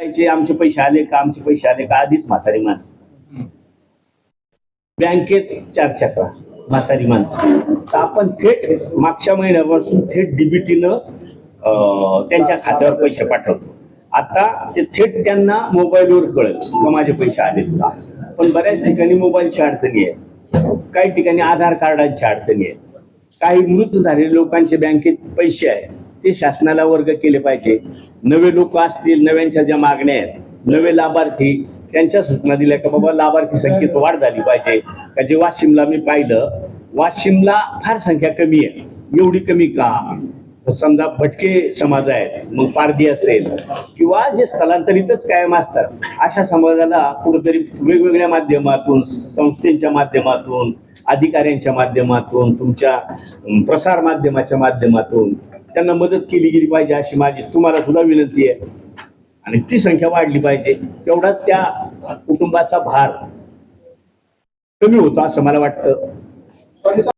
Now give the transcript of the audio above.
द्यायचे आमचे पैसे आले का आमचे पैसे आले का आधीच म्हातारी माणसं. बँकेत चार चक्रा म्हातारी माणसं. तर आपण थेट मागच्या महिन्यापासून थेट डीबीटीनं त्यांच्या खात्यावर पैसे पाठवतो. आता ते थेट त्यांना मोबाईलवर कळत का माझे पैसे आलेत का. पण बऱ्याच ठिकाणी मोबाईलची अडचणी आहे काही ठिकाणी आधार कार्डांची अडचणी आहेत. काही मृत झालेल्या लोकांचे बँकेत पैसे आहेत. ते शासनाला वर्ग केले पाहिजे. नवे लोक असतील नव्यांच्या ज्या मागण्या आहेत नवे लाभार्थी त्यांच्या सूचना दिल्या का बाबा लाभार्थी संख्येत वाढ झाली पाहिजे. का जे वाशिमला मी पाहिलं वाशिमला फार संख्या कमी आहे. एवढी कमी का? समजा भटके समाज आहेत मग पारधी असेल किंवा जे स्थलांतरितच कायम असतात अशा समाजाला कुठेतरी वेगवेगळ्या माध्यमातून संस्थेच्या माध्यमातून अधिकाऱ्यांच्या माध्यमातून तुमच्या प्रसार माध्यमाच्या माध्यमातून त्यांना मदत केली गेली पाहिजे अशी माझी तुम्हाला सुद्धा विनंती आहे. आणि ती संख्या वाढली पाहिजे. तेवढाच त्या कुटुंबाचा भार कमी होतो असं मला वाटतं.